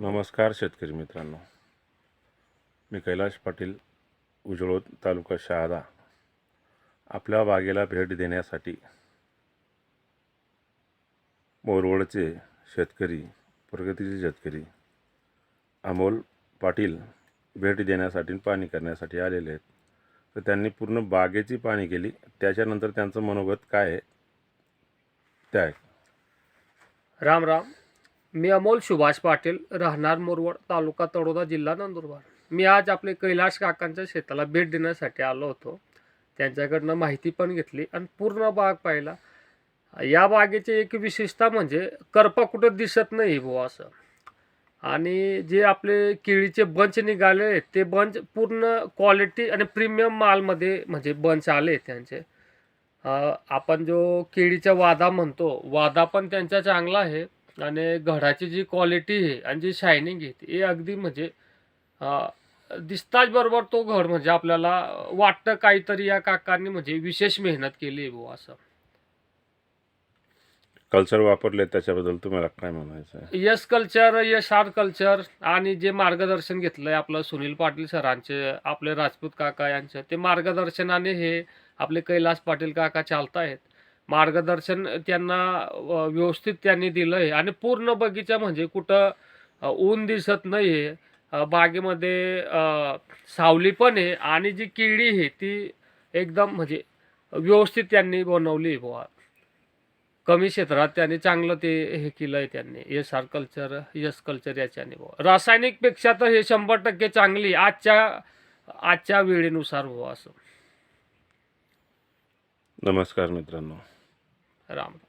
नमस्कार शेतकरी मित्रांनो. मी कैलाश पाटील उजळोद तालुका शहादा. आपल्या बागेला भेट देण्यासाठी मोरवडचे शेतकरी प्रगतीचे शेतकरी अमोल पाटील भेट देण्यासाठी आणि पाणी करण्यासाठी आलेले आहेत. तर त्यांनी पूर्ण बागेची पाणी केली. त्याच्यानंतर त्यांचं मनोगत काय आहे? त्या आहे राम राम. मी अमोल सुभाष पाटील राहणार मोरवड तालुका तळोदा जिल्हा नंदुरबार. मी आज आपले कैलाश काकांच्या शेताला भेट देण्यासाठी आलो होतो. त्यांच्याकडनं माहिती पण घेतली आणि पूर्ण बाग पाहिला. या बागेची एक विशेषता म्हणजे करपा कुठं दिसत नाही बुवा असं. आणि जे आपले केळीचे बंच निघाले आहेत, ते बंच पूर्ण क्वालिटी आणि प्रीमियम मालमध्ये म्हणजे बंच आले त्यांचे. आपण जो केळीचा वादा म्हणतो वादा पण त्यांचा चांगला आहे. आणि घडाची जी क्वालिटी आहे आणि जी शायनिंग आहे ती अगदी म्हणजे दिसताच बरोबर तो घड म्हणजे आपल्याला वाटतं काहीतरी या काकांनी म्हणजे विशेष मेहनत केली आहे बुवा असं. कल्चर वापरले त्याच्याबद्दल तुम्हाला काय म्हणायचं आहे? यस कल्चर यश आर्ट कल्चर आणि जे मार्गदर्शन घेतलंय आपलं सुनील पाटील सरांचे आपले राजपूत काका यांचे ते मार्गदर्शनाने हे आपले कैलास पाटील काका चालतायत. मार्गदर्शन त्यांना व्यवस्थित त्यांनी दिलं आहे आणि पूर्ण बगीचा म्हणजे कुठं ऊन दिसत नाही आहे बागेमध्ये सावली पण आहे आणि जी केळी आहे ती एकदम म्हणजे व्यवस्थित त्यांनी बनवली बुवा. कमी क्षेत्रात त्यांनी चांगलं ते हे केलंय त्यांनी. S R culture yes culture याच्याने बुवा. रासायनिकपेक्षा तर हे शंभर टक्के चांगली आजच्या आजच्या वेळेनुसार बुवा असं. नमस्कार मित्रांनो. राम